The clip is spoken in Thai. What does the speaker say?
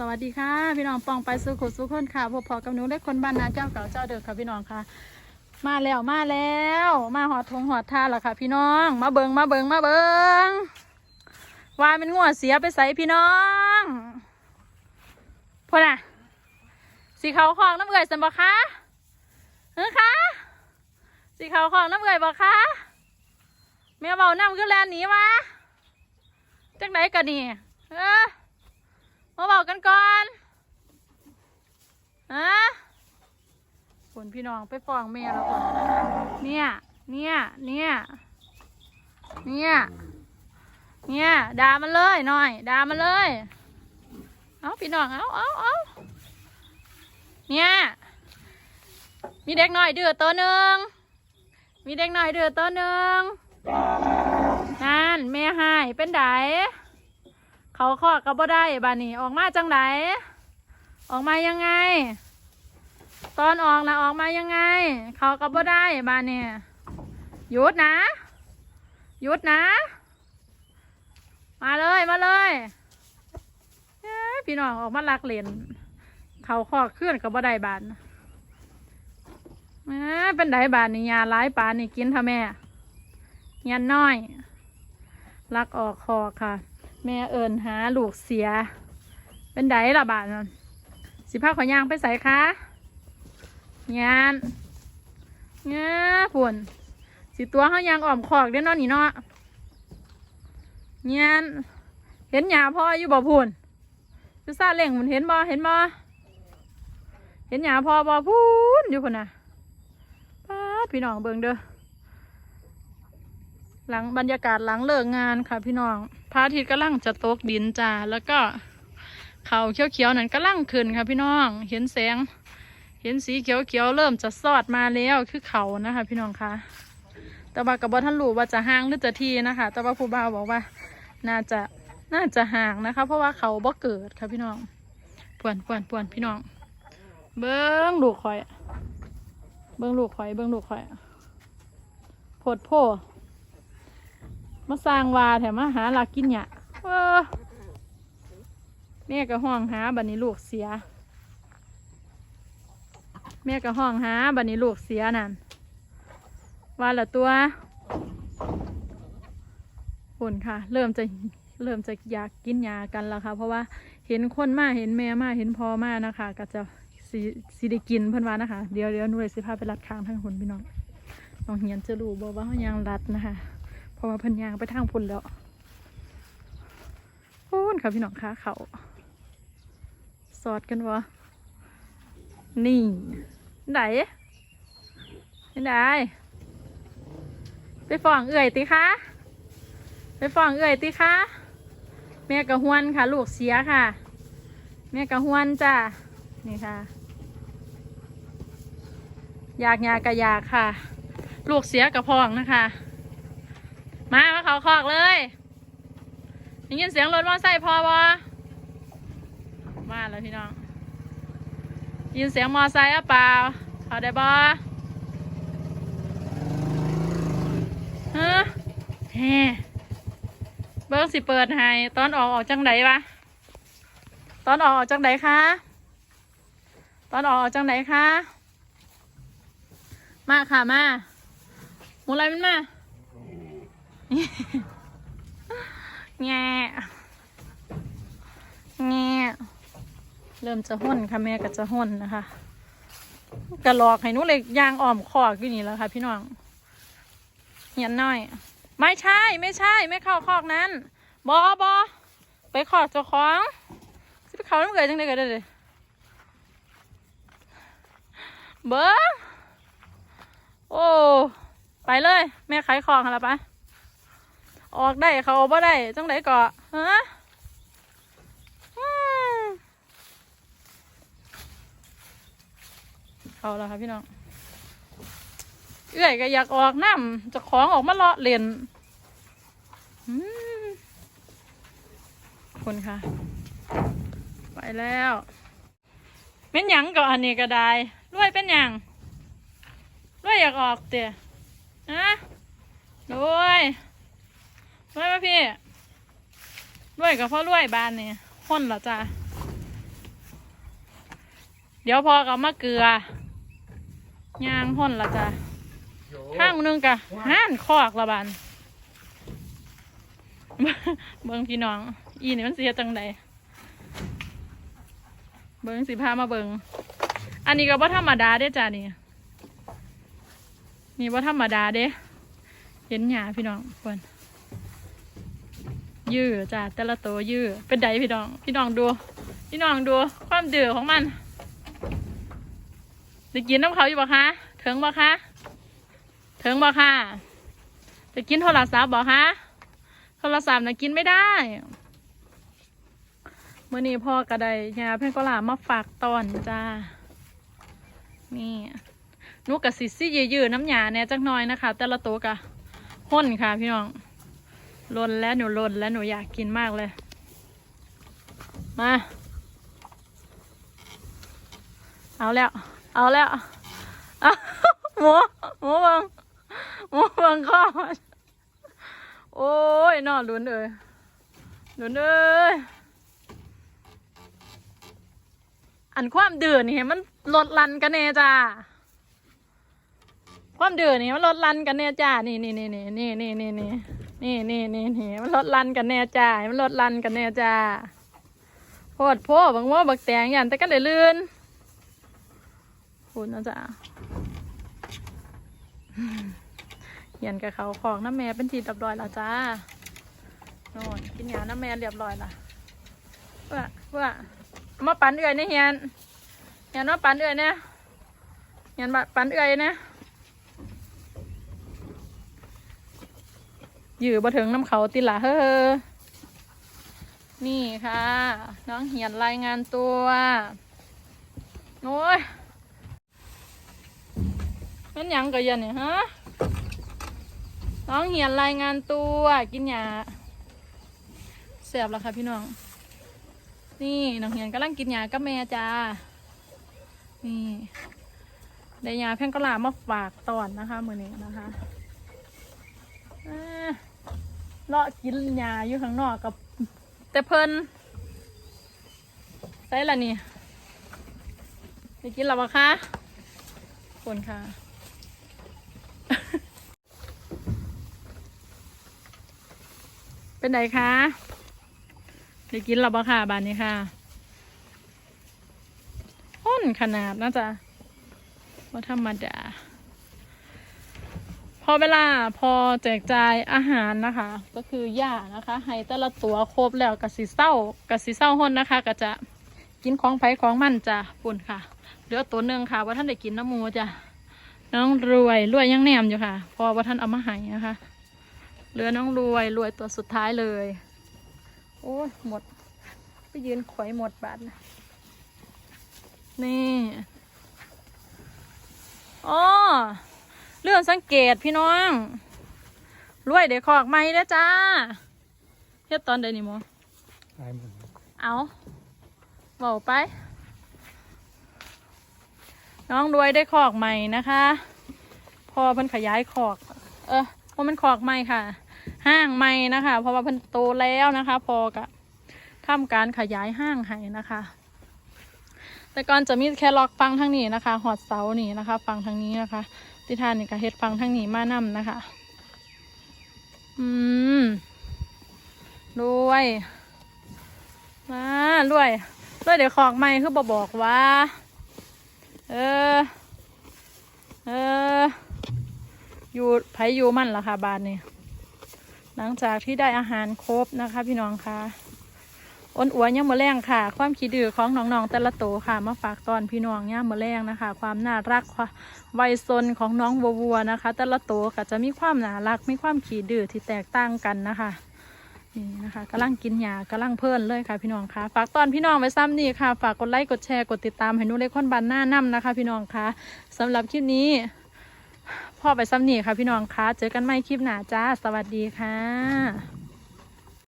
สวัสดีค่ะ พี่น้องปองไปสุขุสุขคนค่ะพบพอกับหนูได้คนบ้านนาเจ้าเก่าเจ้าเดิมค่ะพี่น้องค่ะ มาแล้วมาแล้ว มาหอดทงหอดท่าแล้วค่ะ พี่น้อง มาเบิงมาเบิงมาเบิงว่าเป็นงัวเสียไปใส่พี่น้องพวกน่ะสีขาวของน้ำเกยสันบคะเฮ้ยคะสีขาวของน้ำเกยบอคะแม่เบาน้ำขึ้นแลนหนีวะจังไหนกันนี่เออ มาบอกกันก่อนฮะคนพี่น้องไปฟ้องแม่แล้วก่อนเนี่ย เนี่ย เนี่ย เนี่ย เนี่ยด่ามันเลยหน่อยด่ามันเลย เอาพี่น้องเอาเอาเอาเนี่ย มีเด็กหน่อยเดือดตัวหนึ่ง มีเด็กหน่อยเดือดตัวหนึ่งนั่นแม่หายเป็นได เขาขอก็บ่ได้บานี้ออกมาจังไหนออกมายังไง ตอนออกนะออกมายังไง เขาก็บ่ได้บานี้หยุดนะหยุดนะ มาเลยมาเลยพี่น้องออกมาลักเหรียญเขาขอขึ้นก็บ่ได้บานเอ้ยเป็นไดบานนี่ยาร้ายปานนี่กินทำแม่เงียนน้อยลักออกคอค่ะ แม่เอิญหาลูกเสีย เป็นไดละบาทนั่นสิพาขอยางไปใส่คะงานเงี้ยฝุ่นสิตัวเขายางอ่อมขอกเด้นอนนี่เนาะงี้ยเห็นหยาพ่ออยู่บ่พุ่นจุซาเล่งมันเห็นบ่เห็นบ่เห็นหยาพ่อบ่พุ่นอยู่พุ่นน่ะป้าพี่น้องเบิ่งเด้อ หลังบรรยากาศหลังเลิกงานค่ะพี่น้องพระอาทิตย์กำลังจะตกดินจ้าแล้วก็เขาเขียวๆนั้นกำลังขึ้นค่ะพี่น้อง เห็นแสง เห็นสีเขียวๆเริ่มจะสอดมาแล้วคือเขานะคะ พี่น้องคะแต่ว่ากับบอท่านรู้ว่าจะห่างหรือจะทีนะคะ แต่ว่าผู้บ่าวบอกว่า น่าจะน่าจะห่างนะคะ เพราะว่าเขาบ่เกิดค่ะพี่น้องปวนปวนปวนพี่น้อง เบิ้งลูกคอย เบิ้งลูกคอย เบิ้งลูกคอยโพดโพ มาสร้างวาแถมมาหาหลักกินเนี่ยเออแม่ก็ห้องหาบัดนี้ลูกเสีย แม่ก็ห้องหาบัดนี้ลูกเสียนั่นว่าละตัวหุ่นค่ะ เริ่มจะเริ่มจะอยากกินยากันแล้วค่ะ เพราะว่าเห็นคนมาเห็นแม่มาเห็นพ่อมานะคะ ก็จะสีสีได้กินเพิ่นว่านะคะ เดี๋ยวเดี๋ยวนูเลยสิพาไปรัดค้างทั้งหุ่นพี่น้องน้องเหียนจะรู้บอกว่าเขายังรัดนะคะ เพราะว่าเพันยางไปทางพุ่นแล้วพูนค่ะพี่น้องคะเขาสอดกันวะนี่ไหนไหนไปฟ้องเอื่อยติคะไปฟ้องเอื่อยติคะแม่กะฮวนค่ะ ลูกเสียค่ะ แม่กะฮวนจ้ะนี่ค่ะ อยากยากะยากค่ะ ลูกเสียกะพองนะคะ มามาเขาคอกเลยได้ยินเสียงรถมอไซค์พอบอมาแล้วพี่น้อง ยินเสียงมอไซค์หรือเปล่าเขาได้บอฮะแฮเบิ้งสิเปิดให้ตอนออกออกจังไดวะตอนออกออกจังไดคะตอนออกออกจังไดคะมาค่ะมาหมูอะไรมันมา แง่แง่เริ่มจะห้นค่ะแม่ก็จะห้นนะคะกระลอกให้หนุเลยยางอ่อมคอกอยู่นี่แล้วค่ะ พี่น้องเหียนน้อย ไม่ใช่ไม่ใช่ ไม่เข้าคอกนั้นบอบอไปขอกเจ้าของสิไปเขาน้ำเกลือจังได้ก็ได้เลยเบิ้งโอ้ ไปเลย แม่ขายของแล้วปะ ออกได้เขาบ่ได้จังไดเกาะฮะเขาแล้วค่ะพี่น้องเอื้อยก็อยากออกน้ำจะของออกมาเลาะเล่นคุณค่ะ ไปแล้วเป็นหยังก่อนอันนี้ก็ได้รวยเป็นหยังรวยอยากออกเตี๋ยฮะรวย รวยมาพี่รวยกับพ่อรวยบานนี่ห้นเหรอจ้าเดี๋ยวพอก็เอามาเกลือย่างห่นละจ้ะข้างหนึงกะห่านคอกละบานเบิ่งพี่น้อง อีนี่มันเสียจังใดเบิ่งสิพามาเบิ่งอันนี้ก็บ่ธรรมดาเด้จ้ะนี่นี่บ่ธรรมดาเด้เห็นหยาพี่น้องเพิ่น ยื้อจ้ะแต่ละตัวยื้อเป็นไดพี่น้อง พี่น้องดู พี่น้องดู ความดื้อของมันจะกินน้ำเขาอยู่บ่คะถึงบ่คะถึงบ่คะจะกินโทรศัพท์บ่คะโทรศัพท์นะกินไม่ได้เมื่อนี้พ่อกระไดยาเพ่นก็ลามาฝากตอนจ้า นี่นูกะสิซี่ยืดๆน้ำหยาเนี่ยจักหน่อยนะคะ แต่ละตัวกะห้นค่ะพี่น้อง ลนแล้วหนูลนแล้วหนูอยากกินมากเลย มา เอาแล้ว เอาแล้วเอาหมูหมูบังหมูบังข้อโอ้ยนอนลุ้นเลยลุ้นเลยอันความเดือดนี่มันลดลันกันเน่จ้าความเดือดนี่มันลดลันกันแน่จ้านี่นี่นี่นี่นี่นี่นี่ นี่นี่นี่นี่มันลดลันกันแน่จ้ามันลดลันกันแน่จ้าโพดโพบังว่าบักแตงยันแต่ก็เลยลื่นคุณนะจ้าเหียนกับเขาของน้ำแม่เป็นทีเรียบร้อยล้วจ้าโน่นกินยาน้ำแม่เรียบร้อยละเพื่อเพื่อเอามาปั่นเอื่อยนี่เฮียนเฮียนมาปั่นเอื่อยเนี่ยเฮียนมาปั่นเอื่อยเนี่ย อยู่บ่ถึงน้ำเขาติละเฮ้อนี่ค่ะ น้องเหียนรายงานตัว โอ้ยมันยังก็ยันเนี่ยฮะ น้องเหียนรายงานตัว กินยาเสียบแล้วค่ะพี่น้อง นี่น้องเหียนกำลังกินยากับแม่จ้า นี่ได้ยาแพ่งกะลามาฝากตอนนะคะมือนี้นะคะ เลาะกินหญ้าอยู่ข้างนอกกับ แต่เพิ่นใส่ละนี่ได้กินแล้วปะคะคนค่ะเป็นไงคะได้กินแล้วปะค่ะบานนี้ค่ะห้นขนาดนะจ๊ะว่าธรรมดา พอเวลาพอแจกจ่ายอาหารนะคะ ก็คือหญ้านะคะ ให้แต่ละตัวครบแล้วกะสีเศร้ากะสีเศร้าห้นนะคะ ก็จะกินของไผ่ของมันจ้ะปุ่นค่ะเหลือตัวหนึ่งค่ะว่าท่านได้กินน้ำมูจ้ะน้องรวยรวยยังแนมอยู่ค่ะ พอว่าท่านเอามาให้นะคะเหลือน้องรวยรวยตัวสุดท้ายเลย โอ้ยหมด ไปยืนขวยหมดบาทนะนี่อ๋อ เรื่องสังเกตพี่น้องรวยเด็กขอกไม่ได้อจ้าเฮ็ดตอนใดนี่โมตายหมดเอาเบาไป น้องรวยได้ขอกใหม่นะคะ พอเพิ่นขยายขอก เออเพราะมันขอกใหม่ค่ะ ห้างใหม่นะคะ เพราะว่าเพิ่นโตแล้วนะคะ พอกะทำการขยายห้างให้นะคะ แต่ก่อนจะมีแค่ล็อกฟังทางนี้นะคะ หอดเสานี่นะคะ ฟังทางนี้นะคะ ติทานนี่ก็เฮ็ดฟังทางนี้มานํนะคะ อืมรวยมารวยรวยเดี๋ยวของใหม่คือบอกบอกว่า เออ เออ อยู่ไผอยู่มั่นละค่ะ บานนี่หลังจากที่ได้อาหารครบนะคะ พี่น้องคะ อ้นอัวย่ามมะแรงค่ะ ความขี้ดื้อของน้องๆแต่ละโตวค่ะ มาฝากตอนพี่น้องย่ามมะแรงนะคะ ความน่ารักค่ะวัยซนของน้องวัวๆนะคะ แต่ละโตวก็จะมีความน่ารักมีความขี้ดื้อที่แตกต่างกันนะคะนี่นะคะกำลังกินยากำลังเพลินเลยค่ะพี่น้องคะฝากตอนพี่น้องไว้ซ้ำนี่ค่ะ ฝากกดไลค์กดแชร์กดติดตามให้นุเล็กคนบันหน้านํนะคะ พี่น้องคะสำหรับคลิปนี้พ่อไปซ้ำนี่ค่ะพี่น้องคะเจอกันใหม่คลิปหน้าจ้า สวัสดีค่ะ